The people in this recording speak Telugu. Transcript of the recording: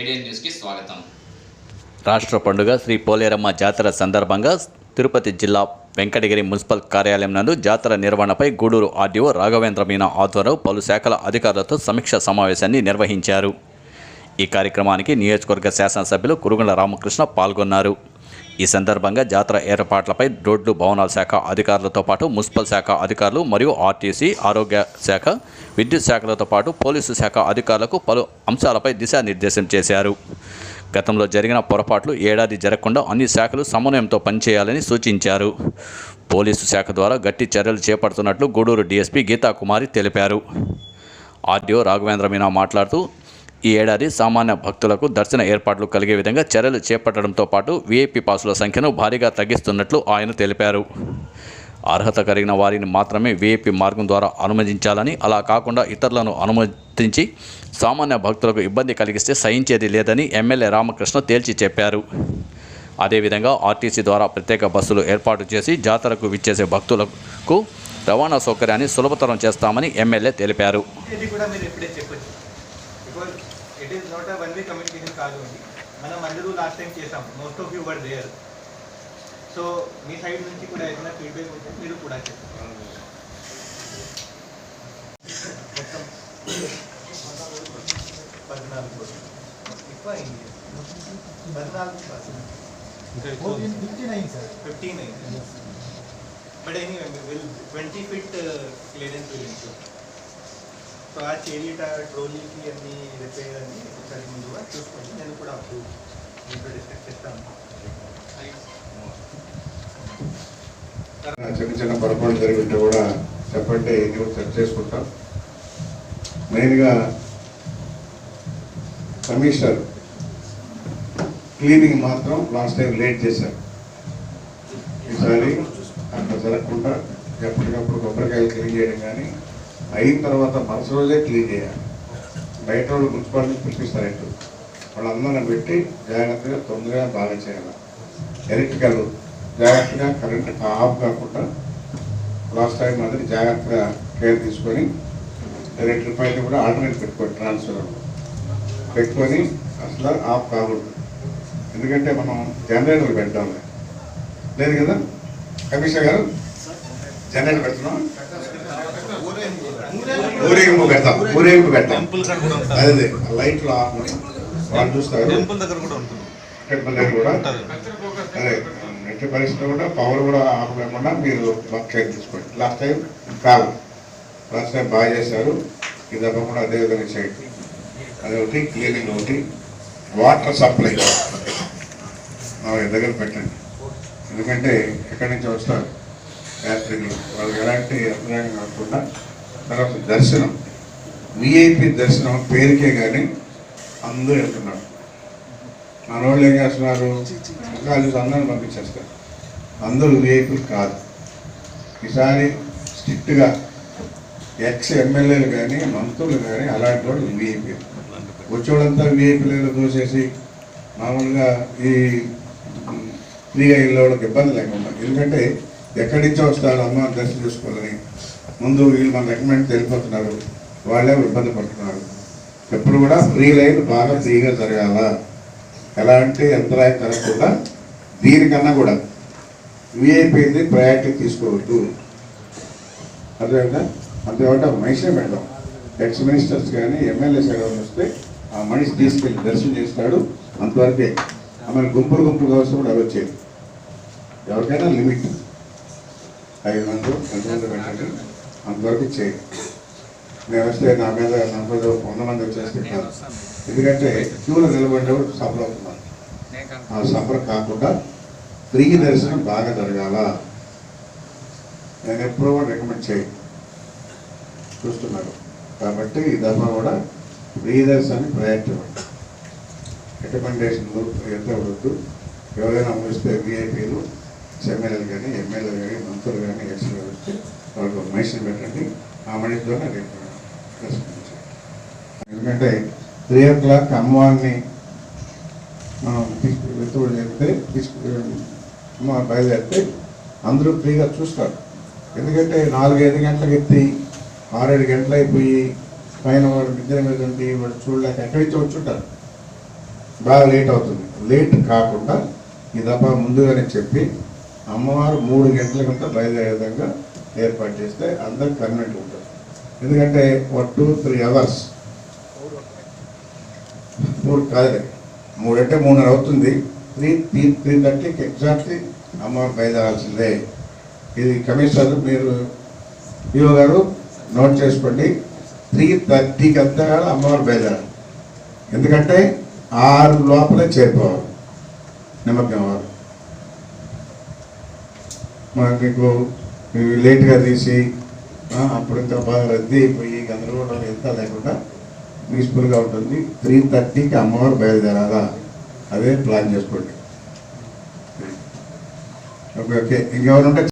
ఏడియన్ న్యూస్కి స్వాగతం. రాష్ట్ర పండుగ శ్రీ పోలేరమ్మ జాతర సందర్భంగా తిరుపతి జిల్లా వెంకటగిరి మున్సిపల్ కార్యాలయం నందు జాతర నిర్వహణపై గూడూరు ఆర్డీఓ రాఘవేంద్ర మీనా ఆధ్వర్యం పలు శాఖల అధికారులతో సమీక్ష సమావేశాన్ని నిర్వహించారు. ఈ కార్యక్రమానికి నియోజకవర్గ శాసనసభ్యులు కురుగుల రామకృష్ణ పాల్గొన్నారు. ఈ సందర్భంగా జాతర ఏర్పాట్లపై రోడ్లు భవనాల శాఖ అధికారులతో పాటు మున్సిపల్ శాఖ అధికారులు మరియు ఆర్టీసీ ఆరోగ్య శాఖ విద్యుత్ శాఖలతో పాటు పోలీసు శాఖ అధికారులకు పలు అంశాలపై దిశానిర్దేశం చేశారు. గతంలో జరిగిన పొరపాట్లు ఏడాది జరగకుండా అన్ని శాఖలు సమన్వయంతో పనిచేయాలని సూచించారు. పోలీసు శాఖ ద్వారా గట్టి చర్యలు చేపడుతున్నట్లు గూడూరు డీఎస్పీ గీతాకుమారి తెలిపారు. ఆర్డీఓ రాఘవేంద్ర మీనా మాట్లాడుతూ ఈ ఏడాది సామాన్య భక్తులకు దర్శన ఏర్పాట్లు కలిగే విధంగా చర్యలు చేపట్టడంతో పాటు వీఐపీ పాసుల సంఖ్యను భారీగా తగ్గిస్తున్నట్లు ఆయన తెలిపారు. అర్హత కలిగిన వారిని మాత్రమే వీఐపీ మార్గం ద్వారా అనుమతించాలని అలా కాకుండా ఇతరులను అనుమతించి సామాన్య భక్తులకు ఇబ్బంది కలిగిస్తే సహించేది లేదని ఎమ్మెల్యే రామకృష్ణ తేల్చి చెప్పారు. అదేవిధంగా ఆర్టీసీ ద్వారా ప్రత్యేక బస్సులు ఏర్పాటు చేసి జాతరకు విచ్చేసే భక్తులకు రవాణా సౌకర్యాన్ని సులభతరం చేస్తామని ఎమ్మెల్యే తెలిపారు. Because it is not a one way communication కాదు అండి మనం అందరూ లాస్ట్ టైం చేసాం. Most of you were there so me side నుంచి కూడా ఏదైనా ఫీడ్బ్యాక్ ఉంటే మీరు కూడా చెప్పండి. మొత్తం పద్నాలుగు రోజులు. ఎక్కువ అయింది పద్నాలుగు ఫిఫ్టీ నైన్ సార్ ఫిఫ్టీన్ అయింది but will twenty fit clearance will ensure so ఆ చేరిట ట్రోలీకి అన్ని రిపేర్ అన్ని ఒకసారి ముందుగా చూసుకోండి. నేను కూడా అప్పుడు మీతో డిస్కస్ చేస్తాను. చిన్న చిన్న పొరపాటు జరిగి ఉంటే కూడా చెప్పండి నేను సెట్ చేసుకుంటాం. మెయిన్గా కమిషనర్ క్లీనింగ్ మాత్రం లాస్ట్ టైం లేట్ చేశారు. ఈసారి అట్లా జరగకుండా ఎప్పటికప్పుడు కొబ్బరికాయలు క్లీన్ చేయడం కానీ అయిన తర్వాత మరుసటి రోజే క్లీన్ చేయాలి. బయట వాళ్ళు మున్సిపాలిటీ పిలిపిస్తారు ఇటు వాళ్ళందరిని పెట్టి జాగ్రత్తగా తొందరగా బాగా చేయాలి. ఎలక్ట్రికల్ జాగ్రత్తగా కరెంట్ ఆఫ్ కాకుండా లాస్ట్ టైం మాదిరి జాగ్రత్తగా కేర్ తీసుకొని ఎలక్ట్రిక్ పైన కూడా ఆల్టర్నేట్ పెట్టుకోండి ట్రాన్స్ఫర్ పెట్టుకొని అసలు ఆఫ్ కాకూడదు. ఎందుకంటే మనం జనరేటర్ పెట్టాలి లేదు కదా? కమిషనర్ గారు? జనరేటర్ పెడుతున్నాం ఊరేగింపు పెడతాం ఊరేగింపు పెడతాం. అదే లైట్లు వాళ్ళు చూస్తారు. టెంపుల్ దగ్గర కూడా ఉంటుంది. టెంపుల్ దగ్గర కూడా అదే ఎట్టి పరిస్థితుల్లో కూడా పవర్ కూడా ఆఫ్ లేకుండా మీరు బాగా కేర్ తీసుకోండి. లాస్ట్ టైం కాదు. లాస్ట్ టైం బాగా చేశారు. ఈ దెబ్బ కూడా అదే విధంగా చేయండి. అది ఒకటి క్లీనింగ్ ఒకటి వాటర్ సప్లై మా దగ్గర పెట్టండి. ఎందుకంటే ఎక్కడి నుంచి వస్తారు? యాత్రికులు. వాళ్ళకి ఎలాంటి అభిప్రాయం కాకుండా తర్వాత దర్శనం. విఐపి దర్శనం పేరుకే కానీ అందరూ వెళ్తున్నారు. మన వాళ్ళు ఏం చేస్తున్నారు చూసి అందరిని పంపించేస్తారు. అందరూ విఐపీలు కాదు. ఈసారి స్ట్రిక్ట్గా ఎక్స్ ఎమ్మెల్యేలు కానీ మంత్రులు కానీ అలాంటి వాళ్ళు విఐపీ వచ్చేవాళ్ళంతా విఐపీలు దోసేసి మామూలుగా ఈ ఫ్రీగా వెళ్ళే వాళ్ళకి ఇబ్బంది లేకుండా ఎందుకంటే ఎక్కడి నుంచో వస్తారు అమ్మ దర్శనం చేసుకోవాలని ముందు వీళ్ళు మన రికమెండ్ తెలిపోతున్నారు వాళ్ళే ఇబ్బంది పడుతున్నారు. ఎప్పుడు కూడా ఫ్రీ లైన్ బాగా ఫ్రీగా జరగాల? ఎలాంటి అంతరాయం జరగకుండా దీనికన్నా కూడా విఐపీని ప్రయారిటీ తీసుకోవద్దు. అదేవిధంగా అంతేమంటే ఒక మనిషినే పెడదాం. ఎక్స్ మినిస్టర్స్ కానీ ఎమ్మెల్యేస్ కానీ వస్తే ఆ మనిషి తీసుకెళ్ళి దర్శనం చేస్తాడు. అంతవరకే ఆమె గుంపులు గుంపులు కావచ్చు కూడా అవి వచ్చేది ఎవరికైనా లిమిట్. ఐదు మంది ఎంతమంది పెట్టండి. అంతవరకు చేయండి నేను వస్తే నా మీద నా మీద వంద మంది వచ్చేస్తే కాదు ఎందుకంటే క్యూలో నిలబడేవాడు సఫర్ అవుతున్నారు ఆ సఫర్ కాకుండా ఫ్రీ దర్శనం బాగా జరగాల? నేను ఎప్పుడూ కూడా రికమెండ్ చేయను చూస్తున్నారు. కాబట్టి ఈ దఫా కూడా ఫ్రీ దర్శనాన్ని ప్రయారిటీ ఇవ్వండి రికమెండేషన్లు ఎంత వద్దు. ఎవరైనా అమ్మిస్తే విఐపీలు ఎమ్మెల్యేలు కానీ ఎమ్మెల్యేలు కానీ మంత్రులు కానీ ఎక్స్లు వస్తే వాళ్ళకు మనిషిని పెట్టండి ఆ మనిషితోనే రేపు ఎందుకంటే త్రీ ఓ క్లాక్ అమ్మవారిని మనం తీసుకు వెతుబడి చేస్తే తీసుకు అమ్మ బయలుదేరితే అందరూ ఫ్రీగా చూస్తారు. ఎందుకంటే నాలుగైదు గంటలకు ఎత్తి ఆరేడు గంటలు అయిపోయి పైన వాడు నిద్ర మీద ఉండి వాడు చూడలేక ఎక్కడి నుంచి వచ్చుంటారు బాగా లేట్ అవుతుంది. లేట్ కాకుండా ఈ దఫా ముందుగానే చెప్పి అమ్మవారు మూడు గంటల కంటే బయలుదేరే విధంగా ఏర్పాటు చేస్తే అందరు పర్మనెంట్ ఉంటుంది ఎందుకంటే ఒక టూ త్రీ అవర్స్ మూడు కాదులే. మూడు అంటే మూడున్నర అవుతుంది. త్రీ త్రీ త్రీ థర్టీకి ఎగ్జాక్ట్లీ అమ్మవారు బయలుదేరాల్సిందే. ఇది కమిషనర్ మీరు ఈఓ గారు నోట్ చేసుకోండి. త్రీ థర్టీకి అంతా కాదు అమ్మవారు బయలుదేరాలి. ఎందుకంటే ఆరు లోపలే చేరుకోవాలి నిమగ్నం వారు మరి మీకు లేట్గా తీసి అప్పుడు ఇంకా బాగా రద్దీ అయిపోయి గందరగోళం ఎంత లేకుండా పీస్ఫుల్గా ఉంటుంది. త్రీ థర్టీకి అమ్మవారు బయలుదేరాలా? అదే ప్లాన్ చేసుకోండి. Okay okay. ఇంకెవరుంటే